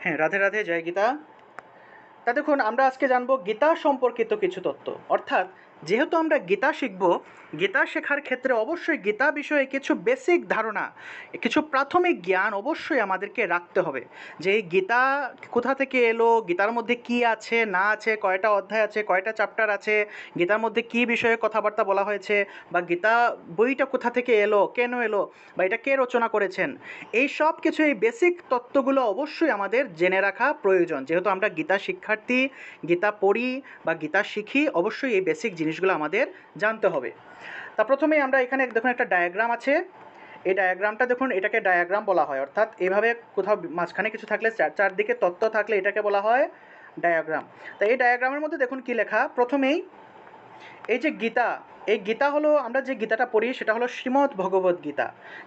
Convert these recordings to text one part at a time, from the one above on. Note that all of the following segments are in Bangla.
হ্যাঁ রাধে রাধে, জয় গীতা। তা দেখুন আমরা আজকে জানব গীতা সম্পর্কিত কিছু তথ্য অর্থাৎ যেহেতু আমরা গীতা শিখব, গীতা শেখার ক্ষেত্রে অবশ্যই গীতা বিষয়ে কিছু বেসিক ধারণা, কিছু প্রাথমিক জ্ঞান অবশ্যই আমাদেরকে রাখতে হবে। যে এই গীতা কোথা থেকে এলো, গীতার মধ্যে কি আছে, না আছে, কয়টা অধ্যায় আছে, কয়টা চ্যাপ্টার আছে, গীতার মধ্যে কি বিষয়ে কথাবার্তা বলা হয়েছে, বা গীতা বইটা কোথা থেকে এলো, কেন এলো, বা এটা কে রচনা করেছেন, এই সব কিছু, এই বেসিক তত্ত্বগুলো অবশ্যই আমাদের জেনে রাখা প্রয়োজন। যেহেতু আমরা গীতা শিক্ষার্থী, গীতা পড়ি, বা গীতা শিখি, অবশ্যই এই বেসিক জিনিসগুলো আমাদের জানতে হবে। তা প্রথমেই আমরা এখানে দেখুন একটা ডায়াগ্রাম আছে। এই ডায়াগ্রামটা দেখুন, এটাকে ডায়াগ্রাম বলা হয়। অর্থাৎ এভাবে কোথাও মাঝখানে কিছু থাকলে, চার চারদিকে তত্ত্ব থাকলে এটাকে বলা হয় ডায়াগ্রাম তা এই ডায়াগ্রামের মধ্যে দেখুন কি লেখা? প্রথমেই এই যে গীতা, এই গীতা হলো, আমরা যে গীতাটা পড়ি সেটা হলো শ্রীমদ্ ভগবত গীতা।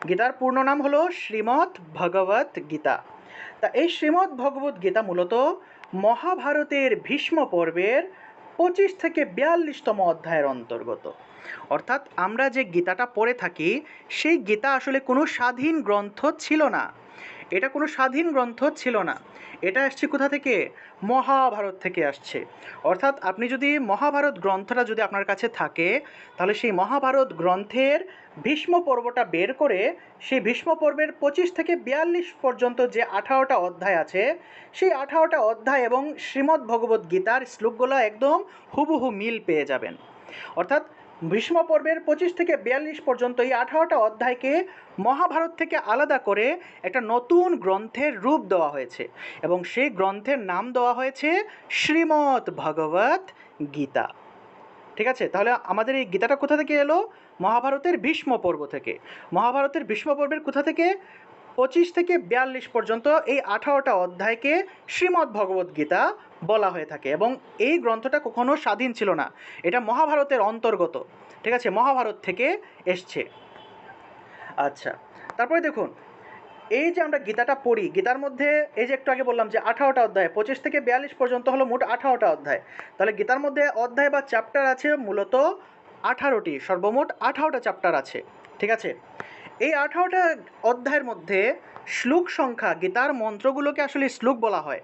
গীতার পূর্ণ নাম হলো শ্রীমদ্ ভগবত গীতা। তা এই শ্রীমদ্ ভগবত গীতা মূলত মহাভারতের ভীষ্ম পর্বের পঁচিশ থেকে বিয়াল্লিশতম অধ্যায়ের অন্তর্গত। অর্থাৎ আমরা যে গীতাটা পড়ে থাকি, সেই গীতা আসলে কোনো স্বাধীন গ্রন্থ ছিল না। এটা কোনো স্বাধীন গ্রন্থ ছিল না। এটা আসছে কোথা থেকে? মহাভারত থেকে আসছে। অর্থাৎ আপনি যদি মহাভারত গ্রন্থটা যদি আপনার কাছে থাকে, তাহলে সেই মহাভারত গ্রন্থের ভীষ্ম পর্বটা বের করে সেই ভীষ্ম পর্বের পঁচিশ থেকে বিয়াল্লিশ পর্যন্ত যে আঠারোটা অধ্যায় আছে, সেই আঠারোটা অধ্যায় এবং শ্রীমদ্ ভগবত গীতার শ্লোকগুলো একদম হুবহু মিল পেয়ে যাবেন। অর্থাৎ ভীষ্ম পর্বের পঁচিশ থেকে বিয়াল্লিশ পর্যন্ত এই আঠারোটা অধ্যায়কে মহাভারত থেকে আলাদা করে একটা নতুন গ্রন্থের রূপ দেওয়া হয়েছে এবং সেই গ্রন্থের নাম দেওয়া হয়েছে শ্রীমদ্ ভগবত গীতা। ঠিক আছে? তাহলে আমাদের এই গীতাটা কোথা থেকে এলো? মহাভারতের ভীষ্ম পর্ব থেকে। মহাভারতের ভীষ্ম পর্বের কোথা থেকে? পঁচিশ থেকে বিয়াল্লিশ পর্যন্ত এই আঠারোটা অধ্যায়কে শ্রীমদ্ ভগবত গীতা বলা হয়ে থাকে এবং এই গ্রন্থটা কখনো স্বাধীন ছিল না। এটা মহাভারতের অন্তর্গত। ঠিক আছে? মহাভারত থেকে এসছে। আচ্ছা। তারপরে দেখুন এই যে আমরা গীতাটা পড়ি, গীতার মধ্যে এই যে একটু আগে বললাম যে আঠারোটা অধ্যায়, পঁচিশ থেকে বিয়াল্লিশ পর্যন্ত হলো মোট আঠারোটা অধ্যায়। তাহলে গীতার মধ্যে অধ্যায় বা চ্যাপ্টার আছে মূলত আঠারোটি, সর্বমোট আঠারোটা চ্যাপ্টার আছে, ঠিক আছে? এই আঠারোটা অধ্যায়ের মধ্যে শ্লোক সংখ্যা, গীতার মন্ত্রগুলোকে আসলে শ্লোক বলা হয়।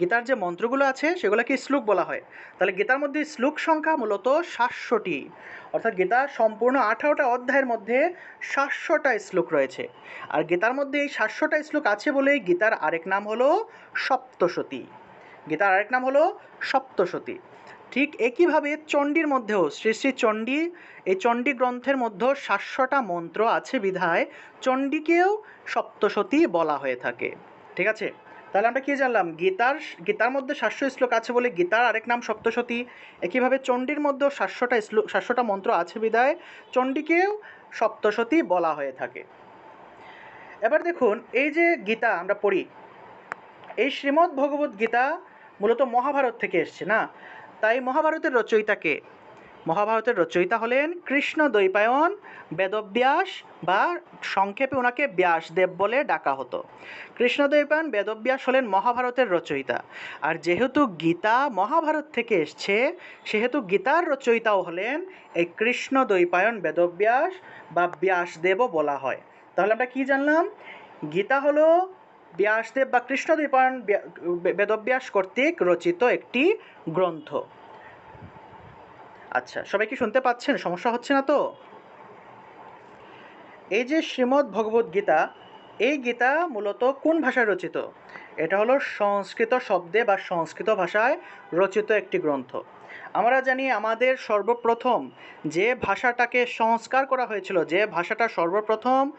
গীতার যে মন্ত্রগুলো আছে, সেগুলোকে শ্লোক বলা হয়। তাহলে গীতার মধ্যে শ্লোক সংখ্যা মূলত সাতশোটি। অর্থাৎ গীতার সম্পূর্ণ আঠারোটা অধ্যায়ের মধ্যে সাতশোটা শ্লোক রয়েছে। আর গীতার মধ্যে এই সাতশোটা শ্লোক আছে বলেই গীতার আরেক নাম হলো সপ্তশতী। গীতার আরেক নাম হলো সপ্তশতী। ঠিক একইভাবে চণ্ডীর মধ্যেও, শ্রী শ্রী চণ্ডী, এই চণ্ডী গ্রন্থের মধ্যেও সাতশোটা মন্ত্র আছে বিধায় চণ্ডীকেও সপ্তশতী বলা হয়ে থাকে। ঠিক আছে? তাহলে আমরা কি জানলাম? গীতার গীতার মধ্যে সাতশো শ্লোক আছে বলে গীতার আরেক নাম সপ্তসতী একইভাবে চণ্ডীর মধ্যেও সাতশোটা শ্লোক সাতশোটা মন্ত্র আছে বিধায় চণ্ডীকেও সপ্তসতী বলা হয়ে থাকে। এবার দেখুন, এই যে গীতা আমরা পড়ি, এই শ্রীমদ্ ভগবত গীতা মূলত মহাভারত থেকে এসছে না? তাই মহাভারতের রচয়িতাকে মহাভারতের রচয়িতা হলেন কৃষ্ণ দ্বৈপায়ন, বেদব্যাস বা সংক্ষেপে ওনাকে ব্যাসদেব বলে ডাকা হতো। কৃষ্ণদ্বৈপায়ন বেদব্যাস হলেন মহাভারতের রচয়িতা। আর যেহেতু গীতা মহাভারত থেকে এসছে, সেহেতু গীতার রচয়িতাও হলেন এই কৃষ্ণ দ্বৈপায়ন, বেদব্যাস বা ব্যাসদেবও বলা হয়। তাহলে আমরা কি জানলাম? গীতা হলো ব্যাসদেব বা কৃষ্ণদ্বৈপায়ন বেদব্যাস কর্তৃক রচিত একটি গ্রন্থ। আচ্ছা সবাই কি শুনতে পাচ্ছেন? সমস্যা হচ্ছে না তো? এই যে শ্রীমদ্ ভগবত গীতা, এই গীতা মূলত কোন ভাষায় রচিত? এটা হলো সংস্কৃত শব্দে বা সংস্কৃত ভাষায় রচিত একটি গ্রন্থ। আমরা জানি আমাদের সর্বপ্রথম যে ভাষাটাকে সংস্কার করা হয়েছিল, যে ভাষাটা সর্বপ্রথম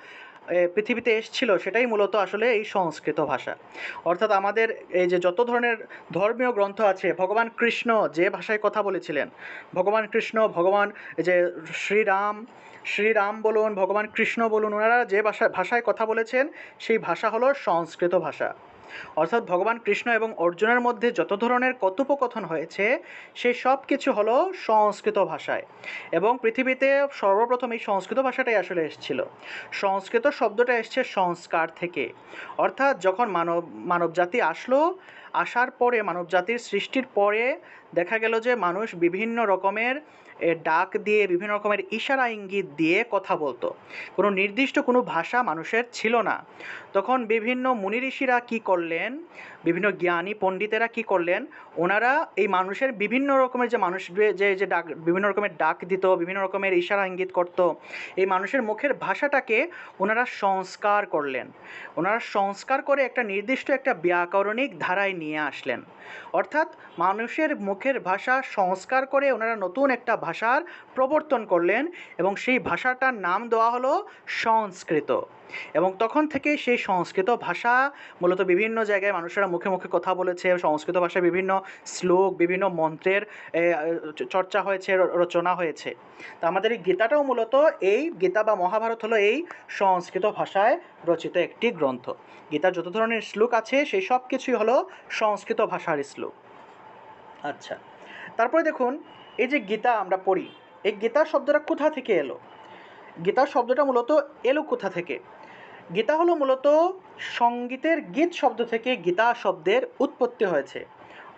পৃথিবীতে এসছিল সেটাই মূলত আসলে এই সংস্কৃত ভাষা। অর্থাৎ আমাদের এই যে যত ধরনের ধর্মীয় গ্রন্থ আছে, ভগবান কৃষ্ণ যে ভাষায় কথা বলেছিলেন, ভগবান কৃষ্ণ, ভগবান যে শ্রীরাম শ্রীরাম বলুন, ভগবান কৃষ্ণ বলুন, ওনারা যে ভাষা, ভাষায় কথা বলেছেন, সেই ভাষা হলো সংস্কৃত ভাষা। অর্থাৎ ভগবান কৃষ্ণ এবং অর্জুনের মধ্যে যত ধরনের কথোপকথন হয়েছে, সে সব কিছু হলো সংস্কৃত ভাষায়। এবং পৃথিবীতে সর্বপ্রথম এই সংস্কৃত ভাষাটাই আসলে এসেছিল। সংস্কৃত শব্দটা এসছে সংস্কার থেকে। অর্থাৎ যখন মানব মানব জাতি আসলো, আসার পরে, মানব জাতির সৃষ্টির পরে দেখা গেল যে মানুষ বিভিন্ন রকমের ডাক দিয়ে বিভিন্ন রকমের ইশারা ইঙ্গিত দিয়ে কথা বলতো। কোনো নির্দিষ্ট কোনো ভাষা মানুষের ছিল না। তখন বিভিন্ন মুনি ঋষিরা কী করলেন? বিভিন্ন জ্ঞানী পণ্ডিতেরা কী করলেন? ওনারা এই মানুষের বিভিন্ন রকমের যে মানুষ যে যে ডাক, বিভিন্ন রকমের ডাক দিত, বিভিন্ন রকমের ইশারা ইঙ্গিত করতো, এই মানুষের মুখের ভাষাটাকে ওনারা সংস্কার করলেন। ওনারা সংস্কার করে একটা নির্দিষ্ট একটা ব্যাকরণিক ধারায় নিয়ে আসলেন। অর্থাৎ মানুষের মুখের ভাষা সংস্কার করে ওনারা নতুন একটা ভাষার প্রবর্তন করলেন এবং সেই ভাষাটার নাম দেওয়া হলো সংস্কৃত। এবং তখন থেকে সেই সংস্কৃত ভাষা মূলত বিভিন্ন জায়গায় মানুষেরা মুখে মুখে কথা বলেছে, সংস্কৃত ভাষায় বিভিন্ন শ্লোক, বিভিন্ন মন্ত্রের চর্চা হয়েছে রচনা হয়েছে। তা আমাদের এই গীতাটাও মূলত এই গীতা বা মহাভারত হলো এই সংস্কৃত ভাষায় রচিত একটি গ্রন্থ। গীতার যত ধরনের শ্লোক আছে, সেই সব কিছুই হলো সংস্কৃত ভাষার শ্লোক। আচ্ছা তারপরে দেখুন এই যে গীতা আমরা পড়ি, এই গীতা শব্দটা কোথা থেকে এলো? গীতা শব্দটা মূলত এলো কোথা থেকে? গীতা হলো মূলত সঙ্গীতের গীত শব্দ থেকে গীতা শব্দের উৎপত্তি হয়েছে।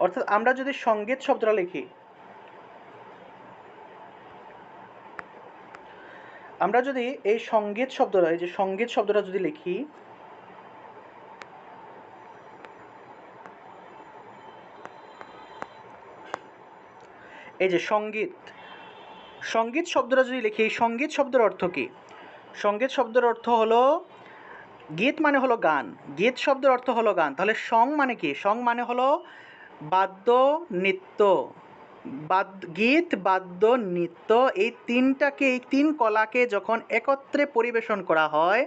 অর্থাৎ আমরা যদি সংগীত শব্দটা লিখি, আমরা যদি এই সংগীত শব্দটা, এই যে সংগীত শব্দটা যদি লিখি এই যে সংগীত সংগীত শব্দটা যদি লিখি এই সংগীত শব্দের অর্থ কী? সংগীত শব্দের অর্থ হলো, গীত মানে হলো গান, গীত শব্দের অর্থ হলো গান। তাহলে সং মানে কি? সং মানে হলো বাদ্য নৃত্য, বাদ, গীত, বাদ্য নৃত্য, এই তিনটাকে, এই তিন কলাকে যখন একত্রে পরিবেশন করা হয়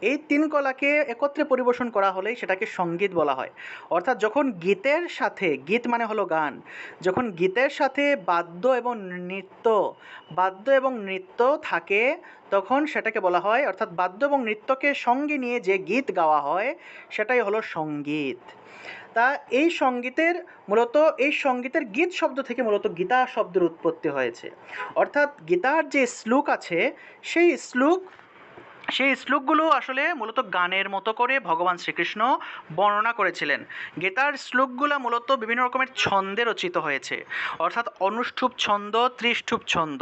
এই তিন কলাকে একত্রে পরিবেশন করা হলেই সেটাকে সংগীত বলা হয়। অর্থাৎ যখন গীতের সাথে, গীত মানে হলো গান, যখন গীতের সাথে বাদ্য এবং নৃত্য, বাদ্য এবং নৃত্য থাকে, তখন সেটাকে বলা হয়, অর্থাৎ বাদ্য এবং নৃত্যকে সঙ্গে নিয়ে যে গীত গাওয়া হয়, সেটাই হলো সংগীত। তা এই সঙ্গীতের মূলত, এই সঙ্গীতের গীত শব্দ থেকে মূলত গীতা শব্দের উৎপত্তি হয়েছে। অর্থাৎ গীতার যে শ্লোক আছে, সেই শ্লোক সেই শ্লোকগুলো আসলে মূলত গানের মতো করে ভগবান শ্রীকৃষ্ণ বর্ণনা করেছিলেন। গীতার শ্লোকগুলো মূলত বিভিন্ন রকমের ছন্দে রচিত হয়েছে। অর্থাৎ অনুষ্ঠুপ ছন্দ, ত্রিষ্ঠুপ ছন্দ।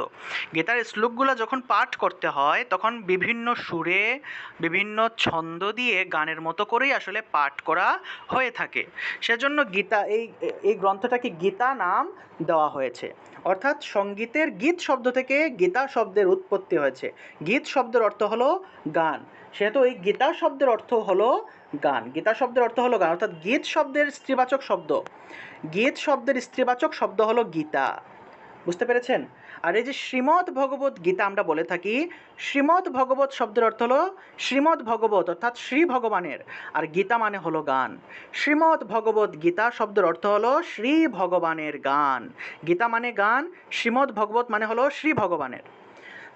গীতার শ্লোকগুলো যখন পাঠ করতে হয়, তখন বিভিন্ন সুরে বিভিন্ন ছন্দ দিয়ে গানের মতো করেই আসলে পাঠ করা হয়ে থাকে। সেজন্য গীতা, এই এই গ্রন্থটাকে গীতা নাম দেওয়া হয়েছে। অর্থাৎ সঙ্গীতের গীত শব্দ থেকে গীতা শব্দের উৎপত্তি হয়েছে। গীত শব্দের অর্থ হলো গান। সেহেতু এই গীতা শব্দের অর্থ হলো গান। গীতা শব্দের অর্থ হলো গান, অর্থাৎ গীত শব্দের স্ত্রীবাচক শব্দ। গীত শব্দের স্ত্রীবাচক শব্দ হলো গীতা। বুঝতে পেরেছেন? আর এই যে শ্রীমদ্ ভগবত গীতা আমরা বলে থাকি, শ্রীমদ্ ভগবত শব্দের অর্থ হলো শ্রীমদ্ ভগবত, অর্থাৎ শ্রী ভগবানের। আর গীতা মানে হলো গান। শ্রীমদ্ ভগবত গীতা শব্দের অর্থ হলো শ্রী ভগবানের গান। গীতা মানে গান, শ্রীমদ্ ভগবত মানে হলো শ্রী ভগবানের।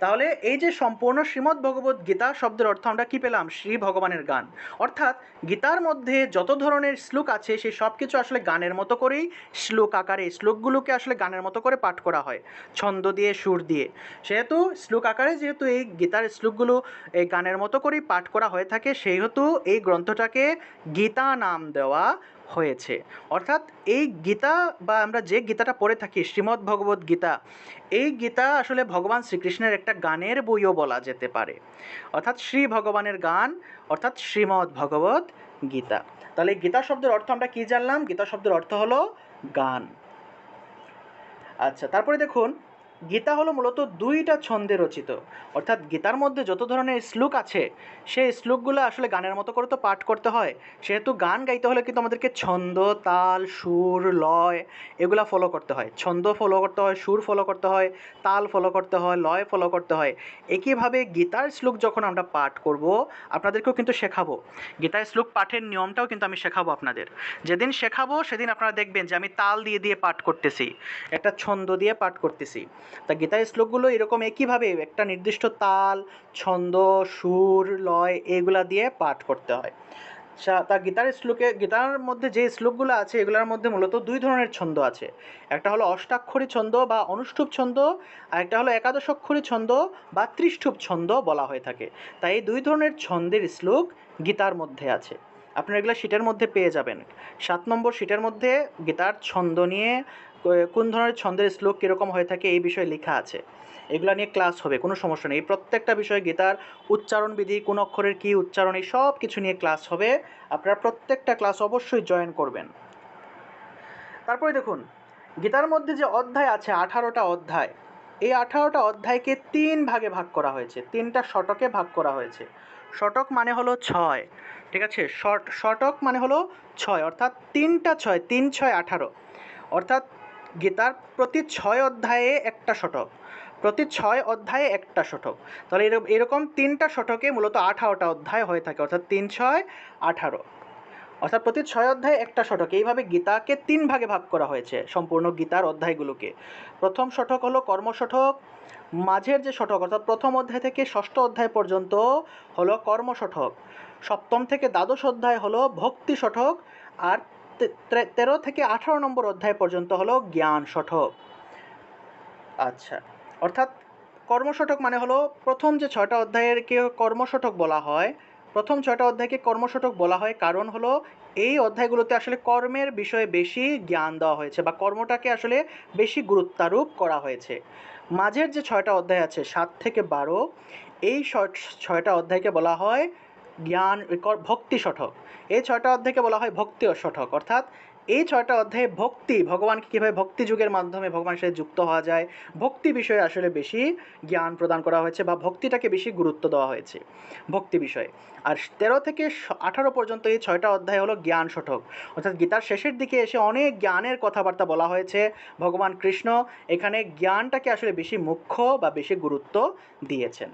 তাহলে এই যে সম্পূর্ণ শ্রীমদ্ ভগবত গীতা শব্দের অর্থ আমরা কি পেলাম? শ্রী ভগবানের গান। অর্থাৎ গীতার মধ্যে যত ধরনের শ্লোক আছে, সেই সব কিছু আসলে গানের মতো করেই শ্লোক আকারে শ্লোকগুলোকে আসলে গানের মতো করে পাঠ করা হয়, ছন্দ দিয়ে, সুর দিয়ে। সেহেতু শ্লোক আকারে যেহেতু এই গীতার শ্লোকগুলো এই গানের মতো করেই পাঠ করা হয়ে থাকে, সেহেতু এই গ্রন্থটাকে গীতা নাম দেওয়া হয়েছে। অর্থাৎ এই গীতা বা আমরা যে গীতাটা পড়ে থাকি, শ্রীমদ্ ভগবত গীতা, এই গীতা আসলে ভগবান শ্রীকৃষ্ণের একটা গানের বইও বলা যেতে পারে। অর্থাৎ শ্রী ভগবানের গান, অর্থাৎ শ্রীমদ্ ভগবত গীতা। তাহলে গীতা শব্দের অর্থ আমরা কি জানলাম? গীতা শব্দের অর্থ হলো গান। আচ্ছা তারপরে দেখুন গীতা হলো মূলত দুইটা ছন্দে রচিত। অর্থাৎ গীতার মধ্যে যত ধরনের শ্লোক আছে, সেই শ্লোকগুলো আসলে গানের মতো করে তো পাঠ করতে হয়। সেহেতু গান গাইতে হলে কিন্তু আমাদেরকে ছন্দ, তাল, সুর, লয় এগুলা ফলো করতে হয়। ছন্দ ফলো করতে হয়, সুর ফলো করতে হয়, তাল ফলো করতে হয়, লয় ফলো করতে হয়। একইভাবে গীতার শ্লোক যখন আমরা পাঠ করব, আপনাদেরকেও কিন্তু শেখাবো। গীতার শ্লোক পাঠের নিয়মটাও কিন্তু আমি শেখাবো আপনাদের। যেদিন শেখাবো, সেদিন আপনারা দেখবেন যে আমি তাল দিয়ে দিয়ে পাঠ করতেছি, একটা ছন্দ দিয়ে পাঠ করতেছি। তা গীতার শ্লোকগুলো এরকম একইভাবে একটা নির্দিষ্ট তাল, ছন্দ, সুর, লয় এগুলা দিয়ে পাঠ করতে হয়। সা- তা গীতার শ্লোকে, গীতার মধ্যে যে শ্লোকগুলো আছে এগুলোর মধ্যে মূলত দুই ধরনের ছন্দ আছে। একটা হলো অষ্টাক্ষরী ছন্দ বা অনুষ্ঠুপ ছন্দ, আর একটা হলো একাদশ অক্ষরী ছন্দ বা ত্রিষ্ঠুপ ছন্দ বলা হয়ে থাকে। তাই এই দুই ধরনের ছন্দের শ্লোক গীতার মধ্যে আছে। আপনারা এগুলো শীটের মধ্যে পেয়ে যাবেন। সাত নম্বর শীটের মধ্যে গীতার ছন্দ নিয়ে কোন ধরনের ছন্দের শ্লোক কীরকম হয়ে থাকে এই বিষয়ে লেখা আছে। এগুলো নিয়ে ক্লাস হবে, কোনো সমস্যা নেই। প্রত্যেকটা বিষয়ে গীতার উচ্চারণ বিধি, কোন অক্ষরের কী উচ্চারণ, এই সব কিছু নিয়ে ক্লাস হবে। আপনারা প্রত্যেকটা ক্লাস অবশ্যই জয়েন করবেন। তারপরে দেখুন, গীতার মধ্যে যে অধ্যায় আছে, আঠারোটা অধ্যায়, এই আঠারোটা অধ্যায়কে তিন ভাগে ভাগ করা হয়েছে। তিনটা শতকে ভাগ করা হয়েছে। শতক মানে হলো ছয়। ঠিক আছে? শট শতক মানে হলো ছয়, অর্থাৎ তিনটা ছয়, তিন ছয় আঠারো। অর্থাৎ গীতার প্রতি ছয় অধ্যায়ে একটা শতক প্রতি ছয় অধ্যায়ে একটা শতক তাহলে এরকম তিনটা শতকে মূলত আঠারোটা অধ্যায় হয়ে থাকে, অর্থাৎ তিন ছয় আঠারো। অর্থাৎ প্রতি ছয় অধ্যায়ে একটা শতক এইভাবে গীতাকে তিন ভাগে ভাগ করা হয়েছে সম্পূর্ণ গীতার অধ্যায়গুলোকে। প্রথম শতক হলো কর্মশতক মাঝের যে শতক অর্থাৎ প্রথম অধ্যায় থেকে ষষ্ঠ অধ্যায় পর্যন্ত হলো কর্মশতক সপ্তম থেকে দ্বাদশ অধ্যায় হলো ভক্তি শতক আর তেরো থেকে আঠারো নম্বর অধ্যায় পর্যন্ত হলো জ্ঞান শতক আচ্ছা অর্থাৎ কর্মশতক মানে হলো প্রথম যে ছয়টা অধ্যায়েরকে কর্মশতক বলা হয়, প্রথম ছয়টা অধ্যায়কে কর্মশতক বলা হয় কারণ হলো এই অধ্যায়গুলোতে আসলে কর্মের বিষয়ে বেশি জ্ঞান দেওয়া হয়েছে বা কর্মটাকে আসলে বেশি গুরুত্বারোপ করা হয়েছে। মাঝের যে ছয়টা অধ্যায় আছে, সাত থেকে বারো, এই ছয়টা অধ্যায়কে বলা হয় জ্ঞান ভক্তি শঠক এই ছয়টা অধ্যায়কে বলা হয় ভক্তি ও শঠক অর্থাৎ এই ছয়টা অধ্যায়ে ভক্তি, ভগবানকে কীভাবে ভক্তি যুগের মাধ্যমে ভগবানের সাথে যুক্ত হওয়া যায়, ভক্তি বিষয়ে আসলে বেশি জ্ঞান প্রদান করা হয়েছে বা ভক্তিটাকে বেশি গুরুত্ব দেওয়া হয়েছে, ভক্তি বিষয়ে। আর তেরো থেকে আঠারো পর্যন্ত এই ছয়টা অধ্যায় হলো জ্ঞান শঠক অর্থাৎ গীতার শেষের দিকে এসে অনেক জ্ঞানের কথাবার্তা বলা হয়েছে, ভগবান কৃষ্ণ এখানে জ্ঞানটাকে আসলে বেশি মুখ্য বা বেশি গুরুত্ব দিয়েছেন।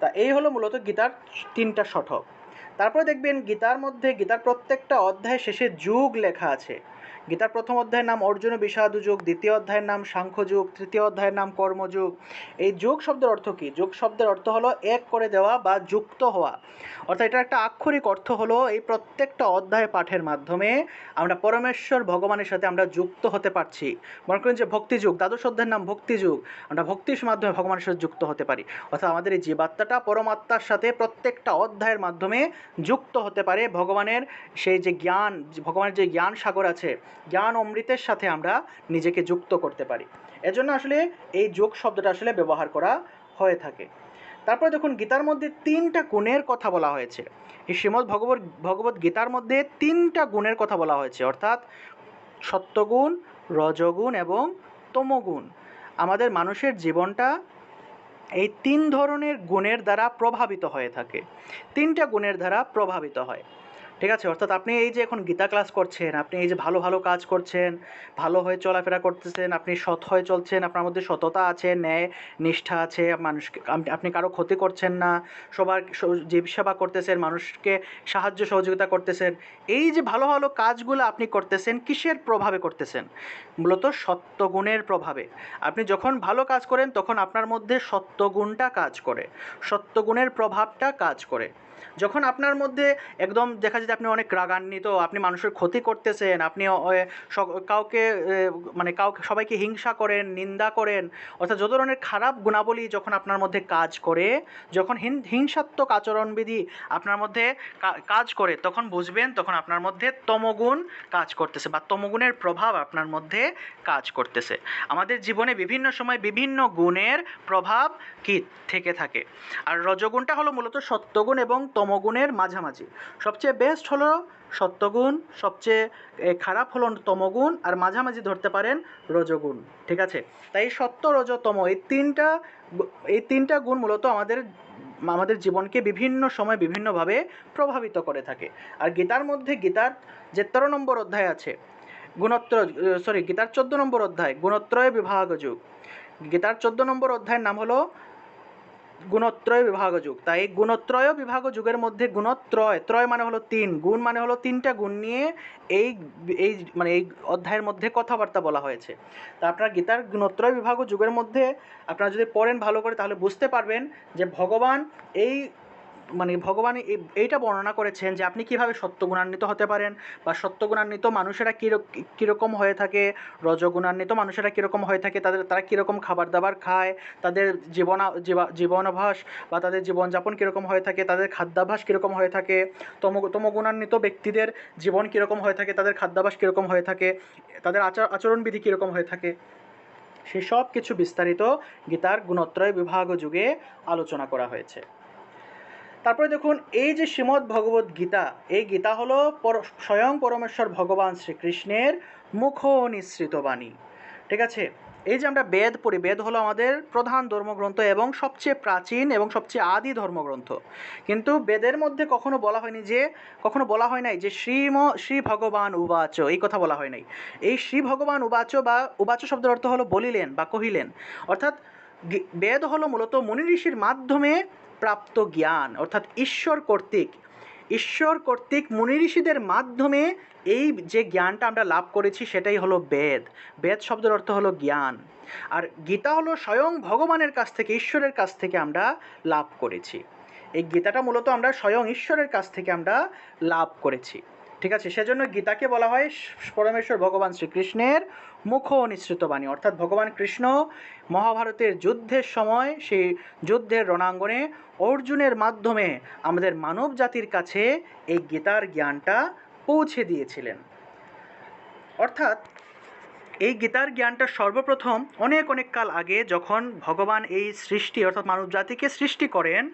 তা এই হলো মূলত গীতার তিনটা শঠক তারপরে দেখবেন গীতার মধ্যে গীতার প্রত্যেকটা অধ্যায় শেষে যুগ লেখা আছে। গীতার প্রথম অধ্যায়ের নাম অর্জুন বিষাদ যুগ, দ্বিতীয় অধ্যায়ের নাম সাংখ্য যুগ, তৃতীয় অধ্যায়ের নাম কর্মযুগ এই যোগ শব্দের অর্থ কী? যোগ শব্দের অর্থ হলো এক করে দেওয়া বা যুক্ত হওয়া। অর্থাৎ এটা একটা আক্ষরিক অর্থ হলো এই প্রত্যেকটা অধ্যায় পাঠের মাধ্যমে আমরা পরমেশ্বর ভগবানের সাথে আমরা যুক্ত হতে পারছি। মনে করেন যে ভক্তি যুগ, দ্বাদশ অধ্যায়ের নাম ভক্তি যুগ, আমরা ভক্তির মাধ্যমে ভগবানের সাথে যুক্ত হতে পারি। অর্থাৎ আমাদের এই জীবাত্মাটা পরমাত্মার সাথে প্রত্যেকটা অধ্যায়ের মাধ্যমে যুক্ত হতে পারে। ভগবানের সেই যে জ্ঞান, ভগবানের যে জ্ঞান সাগর আছে জ্ঞান অমৃতের সাথে আমরা নিজেকে যুক্ত করতে পারি। এজন্য আসলে এই যোগ শব্দটা আসলে ব্যবহার করা হয়ে থাকে। তারপরে দেখুন, গীতার মধ্যে তিনটা গুণের কথা বলা হয়েছে। এই শ্রীমদ্ ভগবত ভগবত গীতার মধ্যে তিনটা গুণের কথা বলা হয়েছে, অর্থাৎ সত্যগুণ, রজগুণ এবং তমগুণ। আমাদের মানুষের জীবনটা এই তিন ধরনের গুণের দ্বারা প্রভাবিত হয়ে থাকে। তিনটা গুণের দ্বারা প্রভাবিত হয়। ঠিক আছে? অর্থাৎ আপনি এই যে এখন গীতা ক্লাস করছেন, আপনি এই যে ভালো ভালো কাজ করছেন, ভালো হয়ে চলাফেরা করতেছেন, আপনি সৎ হয়ে চলছেন, আপনার মধ্যে সততা আছে, ন্যায়, নিষ্ঠা আছে, মানুষকে আপনি- কারও ক্ষতি করছেন না, সবার জীব সেবা করতেছেন, মানুষকে সাহায্য, সহযোগিতা করতেছেন, এই যে ভালো ভালো কাজগুলো আপনি করতেছেন, কিসের প্রভাবে করতেছেন? মূলত সত্যগুণের প্রভাবে। আপনি যখন ভালো কাজ করেন, তখন আপনার মধ্যে সত্যগুণটা কাজ করে, সত্যগুণের প্রভাবটা কাজ করে। যখন আপনার মধ্যে একদম দেখা যায় যে আপনি অনেক রাগান্বিত, আপনি মানুষের ক্ষতি করতেছেন, আপনি কাউকে মানে কাউকে, সবাইকে হিংসা করেন, নিন্দা করেন, অর্থাৎ যত ধরনের খারাপ গুণাবলী যখন আপনার মধ্যে কাজ করে, যখন হিংসাত্মক আচরণবিধি আপনার মধ্যে কাজ করে, তখন বুঝবেন তখন আপনার মধ্যে তমগুণ কাজ করতেছে বা তমগুণের প্রভাব আপনার মধ্যে কাজ করতেছে। আমাদের জীবনে বিভিন্ন সময় বিভিন্ন গুণের প্রভাব কি, থেকে থাকে। আর রজগুণটা হলো মূলত সত্যগুণ এবং তমগুণের মাঝামাঝি। সবচেয়ে বেস্ট হলো সত্যগুণ, সবচেয়ে খারাপ হলো তমগুণ আর মাঝামাঝি ধরতে পারেন রজগুণ। ঠিক আছে? তাই সত্য, রজ, তম এই তিনটা এই তিনটা গুণ মূলত আমাদের আমাদের জীবনকে বিভিন্ন সময় বিভিন্নভাবে প্রভাবিত করে থাকে। আর গীতার মধ্যে গীতার যে তেরো নম্বর অধ্যায় আছে, গুণত্র সরি গীতার চোদ্দ নম্বর অধ্যায়, গুণত্রয় বিভাগ যুগ গীতার চোদ্দ নম্বর অধ্যায়ের নাম হলো গুণত্রয় বিভাগ যুগ। তাই এই গুণত্রয় বিভাগ যুগের মধ্যে গুণত্রয়, ত্রয় মানে হলো তিন। গুণ মানে হলো তিনটা গুণ নিয়ে এই এই মানে এই অধ্যায়ের মধ্যে কথাবার্তা বলা হয়েছে। তা আপনার গীতার গুণত্রয় বিভাগ যুগের মধ্যে আপনারা যদি পড়েন ভালো করে তাহলে বুঝতে পারবেন যে ভগবান এই মানে ভগবান এই- এইটা বর্ণনা করেছেন যে আপনি কীভাবে সত্যগুণান্বিত হতে পারেন বা সত্যগুণান্বিত মানুষেরা কীরক- কীরকম হয়ে থাকে, রজগুণান্বিত মানুষেরা কীরকম হয়ে থাকে, তাদের, তারা কীরকম খাবার দাবার খায়, তাদের জীবনা, জীবা- জীবনাভাস বা তাদের জীবনযাপন কীরকম হয়ে থাকে, তাদের খাদ্যাভ্যাস কীরকম হয়ে থাকে তম তমগুণান্বিত ব্যক্তিদের জীবন কীরকম হয়ে থাকে, তাদের খাদ্যাভ্যাস কীরকম হয়ে থাকে, তাদের আচার আচরণবিধি কীরকম হয়ে থাকে, সে সব কিছু বিস্তারিত গীতার গুণত্রয় বিভাগ যুগে আলোচনা করা হয়েছে। তারপরে দেখুন, এই যে শ্রীমদ্ ভগবত গীতা, এই গীতা হলো স্বয়ং পরমেশ্বর ভগবান শ্রীকৃষ্ণের মুখ নিঃসৃত বাণী। ঠিক আছে? এই যে আমরা বেদ পড়ি বেদ হলো আমাদের প্রধান ধর্মগ্রন্থ এবং সবচেয়ে প্রাচীন এবং সবচেয়ে আদি ধর্মগ্রন্থ। কিন্তু বেদের মধ্যে কখনো বলা হয়নি যে, কখনো বলা হয় নাই যে শ্রীম শ্রী ভগবান উবাচ, এই কথা বলা হয় নাই। এই শ্রী ভগবান উবাচ বা উবাচ শব্দের অর্থ হলো বলিলেন বা কহিলেন। অর্থাৎ বেদ হলো মূলত মুনি ঋষির মাধ্যমে প্রাপ্ত জ্ঞান, অর্থাৎ ঈশ্বর কর্তৃক ঈশ্বর কর্তৃক মুনিঋষিদের মাধ্যমে এই যে জ্ঞানটা আমরা লাভ করেছি সেটাই হলো বেদ। বেদ শব্দের অর্থ হলো জ্ঞান। আর গীতা হলো স্বয়ং ভগবানের কাছ থেকে, ঈশ্বরের কাছ থেকে আমরা লাভ করেছি। এই গীতাটা মূলত আমরা স্বয়ং ঈশ্বরের কাছ থেকে আমরা লাভ করেছি। ঠিক আছে, সেজন্য গীতাকে বলা হয় পরমেশ্বর ভগবান শ্রীকৃষ্ণের মুখ নিঃসৃত বাণী। অর্থাৎ ভগবান কৃষ্ণ মহাভারতের যুদ্ধের সময় সেই যুদ্ধের রণাঙ্গনে অর্জুনের মাধ্যমে আমাদের মানব জাতির কাছে এই গীতার জ্ঞানটা পৌঁছে দিয়েছিলেন। অর্থাৎ এই গীতার জ্ঞানটা সর্বপ্রথম অনেক অনেক কাল আগে যখন ভগবান এই সৃষ্টি, অর্থাৎ মানব জাতিকে সৃষ্টি করেন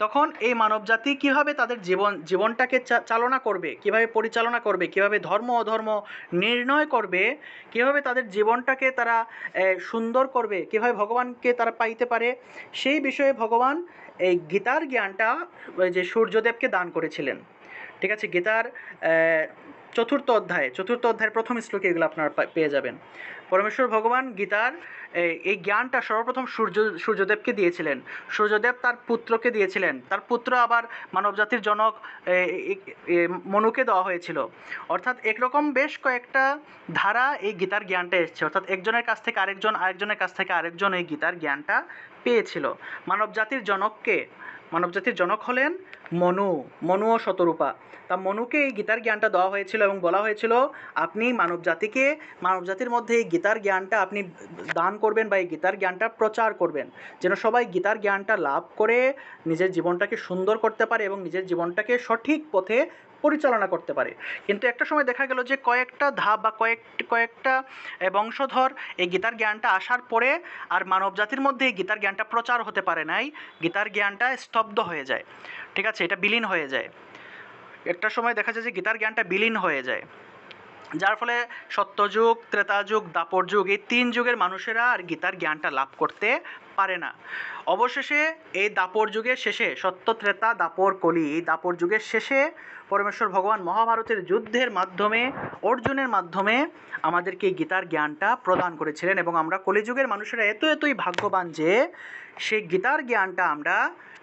তখন এই মানব জাতি কীভাবে তাদের জীবন, জীবনটাকে চালনা করবে, কীভাবে পরিচালনা করবে, কীভাবে ধর্ম, অধর্ম নির্ণয় করবে, কীভাবে তাদের জীবনটাকে তারা সুন্দর করবে, কীভাবে ভগবানকে তারা পাইতে পারে, সেই বিষয়ে ভগবান এই গীতার জ্ঞানটা যে সূর্যদেবকে দান করেছিলেন। ঠিক আছে? গীতার চতুর্থ অধ্যায়ে, চতুর্থ অধ্যায়ের প্রথম শ্লোকে এগুলো আপনারা পেয়ে যাবেন। পরমেশ্বর ভগবান গীতার এই- জ্ঞানটা সর্বপ্রথম সূর্য, সূর্যদেবকে দিয়েছিলেন। সূর্যদেব তার পুত্রকে দিয়েছিলেন। তার পুত্র আবার মানবজাতির জনক মনুকে দেওয়া হয়েছিল। অর্থাৎ একরকম বেশ কয়েকটা ধারা এই গীতার জ্ঞানটা এসেছে। অর্থাৎ একজনের কাছ থেকে আরেকজন, আরেকজনের কাছ থেকে আরেকজন এই গীতার জ্ঞানটা পেয়েছিল। মানবজাতির জনককে, মানবজাতির জনক হলেন মনু মনু ও শতরূপা। তা মনুকে এই গীতার জ্ঞানটা দেওয়া হয়েছিল এবং বলা হয়েছিল, আপনি মানব জাতিকে মানব জাতির মধ্যে এই গীতার জ্ঞানটা আপনি দান করবেন বা এই গীতার জ্ঞানটা প্রচার করবেন। যেন সবাই গীতার জ্ঞানটা লাভ করে, নিজের জীবনটাকে সুন্দর করতে পারে এবং নিজের জীবনটাকে সঠিক পথে পরিচালনা করতে পারে। কিন্তু একটা সময় দেখা গেল যে কয়েকটা ধাপ বা কয়েক, কয়েকটা বংশধর এই গীতার জ্ঞানটা আসার পরে আর মানব জাতির মধ্যে এই গীতার জ্ঞানটা প্রচার হতে পারে নাই। গীতার জ্ঞানটা স্তব্ধ হয়ে যায়। ঠিক আছে? এটা বিলীন হয়ে যায়। একটা সময় দেখা যায় যে গীতার জ্ঞানটা বিলীন হয়ে যায়। যার ফলে সত্যযুগ, ত্রেতাযুগ দাপর যুগ এই তিন যুগের মানুষেরা আর গীতার জ্ঞানটা লাভ করতে পারে না। অবশেষে এই দাপর যুগের শেষে সত্য, ত্রেতা, দাপর, কলি এই দাপর যুগের শেষে পরমেশ্বর ভগবান মহাভারতের যুদ্ধের মাধ্যমে, অর্জুনের মাধ্যমে আমাদেরকে গীতার জ্ঞানটা প্রদান করেছিলেন এবং আমরা কলিযুগের মানুষেরা এত এতই ভাগ্যবান যে সেই গীতার জ্ঞানটা আমরা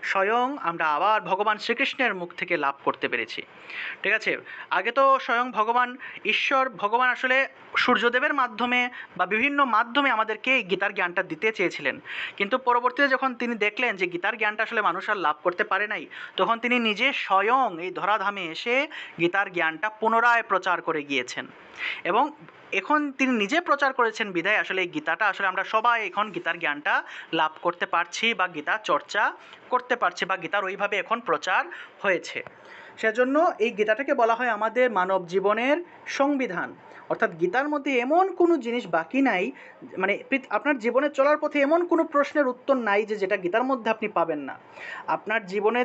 স্বয়ং আমরা আবার ভগবান শ্রীকৃষ্ণের মুখ থেকে লাভ করতে পেরেছি। ঠিক আছে? আগে তো স্বয়ং ভগবান, ঈশ্বর, ভগবান আসলে সূর্যদেবের মাধ্যমে বা বিভিন্ন মাধ্যমে আমাদেরকে এই গীতার জ্ঞানটা দিতে চেয়েছিলেন। কিন্তু পরবর্তীতে যখন তিনি দেখলেন যে গীতার জ্ঞানটা আসলে মানুষ আর লাভ করতে পারে নাই, তখন তিনি নিজে স্বয়ং এই ধরাধামে এসে গীতার জ্ঞানটা পুনরায় প্রচার করে গিয়েছেন। এবং এখন তিনি নিজে প্রচার করেছেন বিধায় আসলে এই গীতাটা, আসলে আমরা সবাই এখন গীতার জ্ঞানটা লাভ করতে পারছি বা গীতা চর্চা করতে পারছি বা গীতার ওইভাবে এখন প্রচার হয়েছে। সেজন্য এই গীতাটাকে বলা হয় আমাদের মানব জীবনের সংবিধান। অর্থাৎ গীতার মধ্যে এমন কোনো জিনিস বাকি নাই মানে আপনার জীবনে চলার পথে এমন কোনো প্রশ্নের উত্তর নাই যে যেটা গীতার মধ্যে আপনি পাবেন না। আপনার জীবনে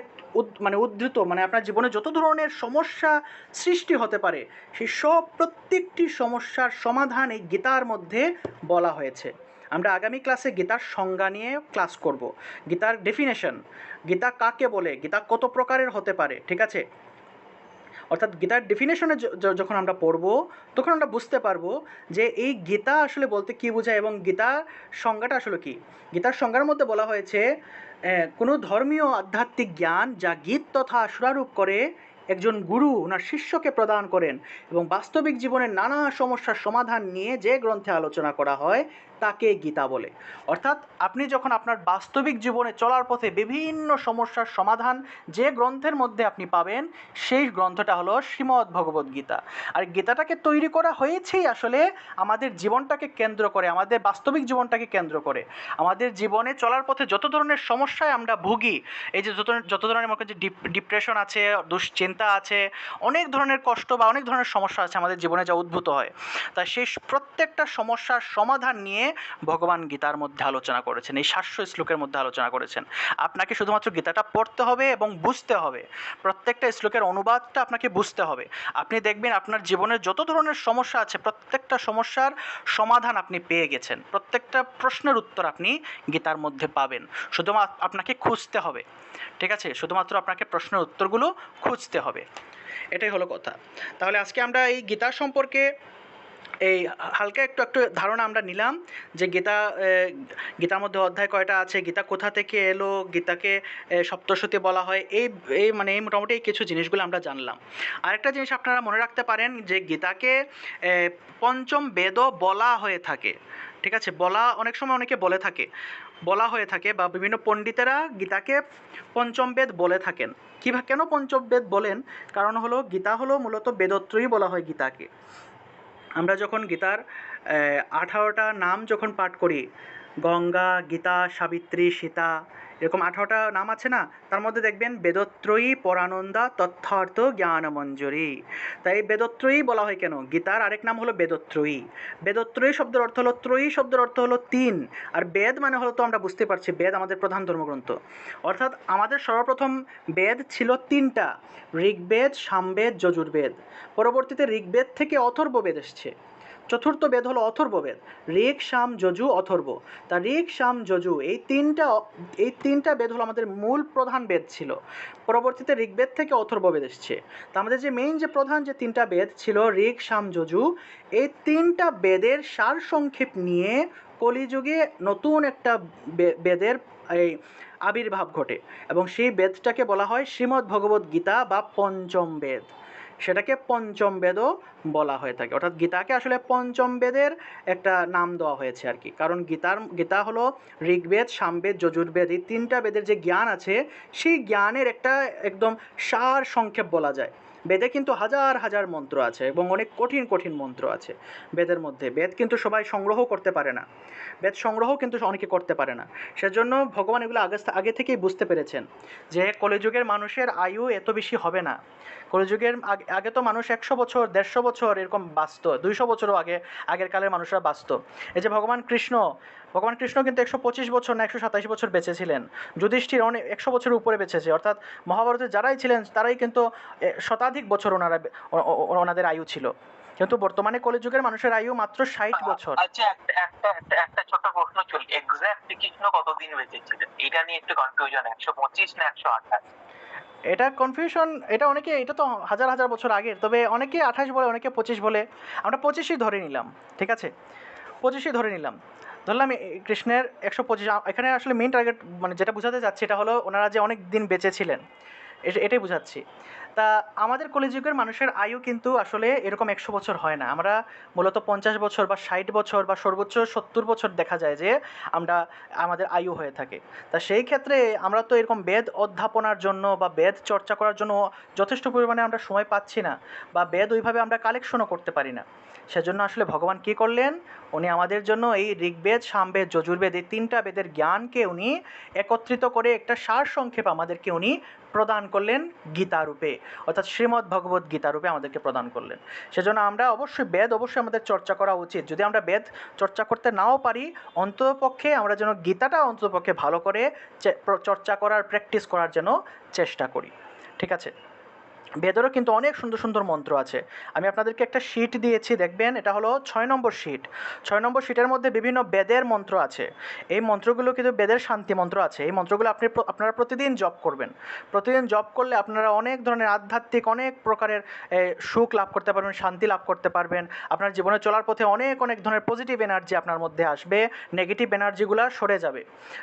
মানে উদ্ধৃত মানে আপনার জীবনে যত ধরনের সমস্যা সৃষ্টি হতে পারে, সেই সব প্রত্যেকটি সমস্যার সমাধান এই গীতার মধ্যে বলা হয়েছে। আমরা আগামী ক্লাসে গীতার সংজ্ঞা নিয়ে ক্লাস করব। গীতার ডেফিনেশন গীতা কাকে বলে, গীতা কত প্রকারের হতে পারে, ঠিক আছে? অর্থাৎ গীতার ডেফিনেশনে যখন আমরা পড়ব, তখন আমরা বুঝতে পারব যে এই গীতা আসলে বলতে কী বোঝায় এবং গীতার সংজ্ঞাটা আসলে কী? গীতার সংজ্ঞার মধ্যে বলা হয়েছে কোনো ধর্মীয় আধ্যাত্মিক জ্ঞান যা গীত তথা সুরারূপ করে একজন গুরু ওনার শিষ্যকে প্রদান করেন এবং বাস্তবিক জীবনের নানা সমস্যার সমাধান নিয়ে যে গ্রন্থে আলোচনা করা হয় তাকে গীতা বলে। অর্থাৎ আপনি যখন আপনার বাস্তবিক জীবনে চলার পথে বিভিন্ন সমস্যার সমাধান যে গ্রন্থের মধ্যে আপনি পাবেন, সেই গ্রন্থটা হলো শ্রীমদ্ ভগবদ্ গীতা। আর গীতাটাকে তৈরি করা হয়েছেই আসলে আমাদের জীবনটাকে কেন্দ্র করে, আমাদের বাস্তবিক জীবনটাকে কেন্দ্র করে। আমাদের জীবনে চলার পথে যত ধরনের সমস্যায় আমরা ভুগি, এই যে যত যত ধরনের মনে যে ডিপ্রেশন আছে, দুশ্চিন্তা আছে, অনেক ধরনের কষ্ট বা অনেক ধরনের সমস্যা আছে আমাদের জীবনে যা উদ্ভূত হয়। তা সেই প্রত্যেকটা সমস্যার সমাধান নিয়ে ভগবান গীতার মধ্যে আলোচনা করেছেন, এই সাতশো শ্লোকের মধ্যে আলোচনা করেছেন। আপনাকে শুধুমাত্র গীতাটা পড়তে হবে এবং বুঝতে হবে। প্রত্যেকটা শ্লোকের অনুবাদটা আপনাকে বুঝতে হবে। আপনি দেখবেন আপনার জীবনের যত ধরনের সমস্যা আছে, প্রত্যেকটা সমস্যার সমাধান আপনি পেয়ে গেছেন। প্রত্যেকটা প্রশ্নের উত্তর আপনি গীতার মধ্যে পাবেন। শুধুমাত্র আপনাকে খুঁজতে হবে। ঠিক আছে? শুধুমাত্র আপনাকে প্রশ্নের উত্তরগুলো খুঁজতে হবে। এটাই হলো কথা। তাহলে আজকে আমরা এই গীতা সম্পর্কে এই হালকা একটু একটু ধারণা আমরা নিলাম যে গীতা গীতার মধ্যে অধ্যায় কয়টা আছে, গীতা কোথা থেকে এলো, গীতাকে সপ্তশতী বলা হয়, এই এই মানে এই মোটামুটি কিছু জিনিসগুলো আমরা জানলাম। আরেকটা জিনিস আপনারা মনে রাখতে পারেন যে গীতাকে পঞ্চম বেদও বলা হয়ে থাকে, ঠিক আছে? বলা অনেক সময় অনেকে বলে থাকে, বলা হয়ে থাকে বা বিভিন্ন পণ্ডিতেরা গীতাকে পঞ্চম বেদ বলে থাকেন। কীভাবে, কেন পঞ্চম বেদ বলেন? কারণ হলো গীতা হলো মূলত বেদত্রয়ী বলা হয় গীতাকে। আমরা যখন গীতার আঠারোটা নাম যখন পাঠ করি গঙ্গা গীতা সাবিত্রী সীতা এরকম আঠারোটা নাম আছে না, তার মধ্যে দেখবেন বেদত্রয়ী, পরানন্দা তথ্যার্থ জ্ঞানমঞ্জরি। তাই বেদত্রয়ী বলা হয় কেন? গীতার আরেক নাম হলো বেদত্রয়ী। বেদত্রয়ী শব্দের অর্থ হলো ত্রয়ী, শব্দের অর্থ হলো তিন। আর বেদ মানে হলো তো আমরা বুঝতে পারছি, বেদ আমাদের প্রধান ধর্মগ্রন্থ। অর্থাৎ আমাদের সর্বপ্রথম বেদ ছিল তিনটা, ঋগ্বেদ, সামবেদ, যজুর্বেদ। পরবর্তীতে ঋগ্বেদ থেকে অথর্ব বেদ এসছে। চতুর্থ বেদ হলো অথর্ব বেদ। ঋক সাম যজু, অথর্ব। তা ঋক সাম যজু এই তিনটা এই তিনটা বেদ হলো আমাদের মূল প্রধান বেদ ছিল। পরবর্তীতে ঋগ্বেদ থেকে অথর্ব বেদ এসছে। তা আমাদের যে মেইন যে প্রধান যে তিনটা বেদ ছিল ঋক সাম যজু, এই তিনটা বেদের সার সংক্ষেপ নিয়ে কলিযুগে নতুন একটা বেদের এই আবির্ভাব ঘটে এবং সেই বেদটাকে বলা হয় শ্রীমদ্ ভগবদ্ গীতা বা পঞ্চম বেদ। সেটাকে পঞ্চম বেদও বলা হয়ে থাকে। অর্থাৎ গীতাকে আসলে পঞ্চম বেদের একটা নাম দেওয়া হয়েছে আর কি। কারণ গীতার, গীতা হলো ঋগ্বেদ, সামবেদ, যজুর্বেদ এই তিনটা বেদের যে জ্ঞান আছে, সেই জ্ঞানের একটা একদম সার সংক্ষেপ বলা যায়। বেদে কিন্তু হাজার হাজার মন্ত্র আছে এবং অনেক কঠিন কঠিন মন্ত্র আছে। বেদের মধ্যে বেদ কিন্তু সবাই সংগ্রহ করতে পারে না। বেদ সংগ্রহ কিন্তু অনেকে করতে পারে না। সেজন্য ভগবান এগুলো আগে আগে থেকেই বুঝতে পেরেছেন যে কলিযুগের মানুষের আয়ু এত বেশি হবে না। কলিযুগের আগে তো মানুষ একশো বছর, দেড়শো বছর এরকম বাঁচত, দুইশো বছরও আগে, আগের কালের মানুষরা বাঁচত। এই যে ভগবান কৃষ্ণ ভগবান কৃষ্ণ কিন্তু একশো পঁচিশ বছর না একশো সাতাশ বছর বেঁচে ছিলেন যুধিষ্ঠির অনেক একশো বছরের উপরে বেঁচেছে। অর্থাৎ মহাভারতে যারাই ছিলেন তারাই কিন্তু শতাধিক বছর ওনারা ওনাদের আয়ু ছিল। কিন্তু বর্তমানে কলিযুগের মানুষের আয়ু মাত্র ষাট বছর। আচ্ছা একটা একটা একটা একটা ছোট প্রশ্ন চলি। এক্সাক্ট কৃষ্ণ কতদিন বেঁচে ছিলেন এটা নিয়ে একটু কনফিউশন একশো পঁচিশ না একশো আঠাশ? এটা কনফিউশন এটা অনেকে এটা তো হাজার হাজার বছর আগের। তবে অনেকে আঠাশ বলে অনেকে পঁচিশ বলে। আমরা পঁচিশই ধরে নিলাম ঠিক আছে? পঁচিশই ধরে নিলাম। ধরলাম কৃষ্ণের একশো পঁচিশ এখানে আসলে মেন টার্গেট মানে যেটা বোঝাতে চাচ্ছি, এটা হলো ওনারা যে অনেক দিন বেঁচে ছিলেন। এটাই বোঝাচ্ছি। তা আমাদের কলিযুগের মানুষের আয়ু কিন্তু আসলে এরকম একশো বছর হয় না। আমরা মূলত পঞ্চাশ বছর বা ষাট বছর বা সর্বোচ্চ সত্তর বছর দেখা যায় যে আমরা, আমাদের আয়ু হয়ে থাকে। তা সেই ক্ষেত্রে আমরা তো এরকম বেদ অধ্যাপনার জন্য বা বেদ চর্চা করার জন্য যথেষ্ট পরিমাণে আমরা সময় পাচ্ছি না বা বেদ ওইভাবে আমরা কালেকশনও করতে পারি না। সেজন্য আসলে ভগবান কী করলেন? উনি আমাদের জন্য এই ঋগ্বেদ, সামবেদ, যজুর্বেদ এই তিনটা বেদের জ্ঞানকে উনি একত্রিত করে একটা সার সংক্ষেপ আমাদেরকে উনি প্রদান করলেন গীতারূপে। অর্থাৎ শ্রীমদ্ ভগবত গীতারূপে আমাদেরকে প্রদান করলেন। সেজন্য আমরা অবশ্যই বেদ অবশ্যই আমাদের চর্চা করা উচিত। যদি আমরা বেদ চর্চা করতে নাও পারি, অন্ততপক্ষে আমরা যেন গীতাটা অন্ততপক্ষে ভালো করে চর্চা করার, প্র্যাকটিস করার জন্য চেষ্টা করি। ঠিক আছে? বেদেরও কিন্তু অনেক সুন্দর সুন্দর মন্ত্র আছে। আমি আপনাদেরকে একটা শিট দিয়েছি, দেখবেন? এটা হলো ছয় নম্বর শিট ছয় নম্বর শিটের মধ্যে বিভিন্ন বেদের মন্ত্র আছে। এই মন্ত্রগুলো কিন্তু বেদের শান্তি মন্ত্র আছে। এই মন্ত্রগুলো আপনি আপনারা প্রতিদিন জপ করবেন। প্রতিদিন জপ করলে আপনারা অনেক ধরনের আধ্যাত্মিক, অনেক প্রকারের সুখ লাভ করতে পারবেন, শান্তি লাভ করতে পারবেন। আপনার জীবনে চলার পথে অনেক অনেক ধরনের পজিটিভ এনার্জি আপনার মধ্যে আসবে। নেগেটিভ এনার্জিগুলো সরে যাবে।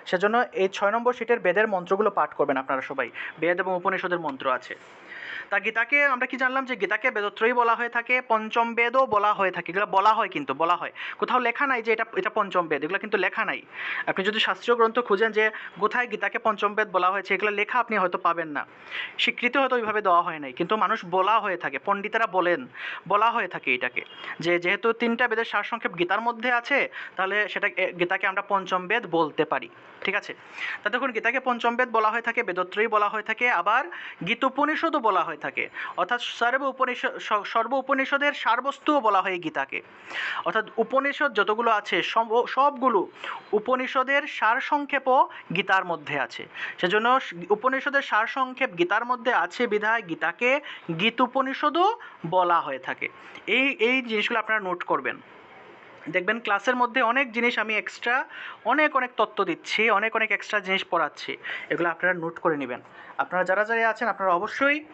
সেজন্য এই ছয় নম্বর শিটের বেদের মন্ত্রগুলো পাঠ করবেন আপনারা সবাই। বেদ এবং উপনিষদের মন্ত্র আছে। তা গীতাকে আমরা কি জানলাম যে গীতাকে বেদত্রয়ী বলা হয়ে থাকে, পঞ্চম বেদও বলা হয়ে থাকে। এগুলো বলা হয় কিন্তু, বলা হয়। কোথাও লেখা নাই যে এটা এটা পঞ্চম বেদ, এগুলো কিন্তু লেখা নাই। আপনি যদি শাস্ত্রীয় গ্রন্থ খুঁজেন যে কোথায় গীতাকে পঞ্চম বেদ বলা হয়েছে, এগুলো লেখা আপনি হয়তো পাবেন না। স্বীকৃতি হয়তো ওইভাবে দেওয়া হয় নাই, কিন্তু মানুষ বলা হয়ে থাকে, পণ্ডিতেরা বলেন, বলা হয়ে থাকে এটাকে। যে যেহেতু তিনটা বেদের সারসংক্ষেপ গীতার মধ্যে আছে, তাহলে সেটা গীতাকে আমরা পঞ্চম বেদ বলতে পারি। ঠিক আছে? তা দেখুন, গীতাকে পঞ্চম বেদ বলা হয়ে থাকে, বেদত্রয়ী বলা হয়ে থাকে, আবার গীতোপনিষদও বলা হয়ে থাকে। অর্থাৎ সর্ব উপনিষদ সর্ব উপনিষদের সারবস্তুও বলা হয় গীতাকে। অর্থাৎ উপনিষদ যতগুলো আছে, সব- সবগুলো উপনিষদের সারসংক্ষেপও গীতার মধ্যে আছে। সেজন্য উপনিষদের সারসংক্ষেপ গীতার মধ্যে আছে বিধায় গীতাকে গীত উপনিষদও বলা হয়ে থাকে। এই এই জিনিসগুলো আপনারা নোট করবেন। দেখবেন ক্লাসের মধ্যে অনেক জিনিস আমি এক্সট্রা অনেক অনেক তত্ত্ব দিচ্ছি, অনেক অনেক এক্সট্রা জিনিস পড়াচ্ছি। এগুলো আপনারা নোট করে নেবেন। আপনারা যারা যারা আছেন, আপনারা অবশ্যই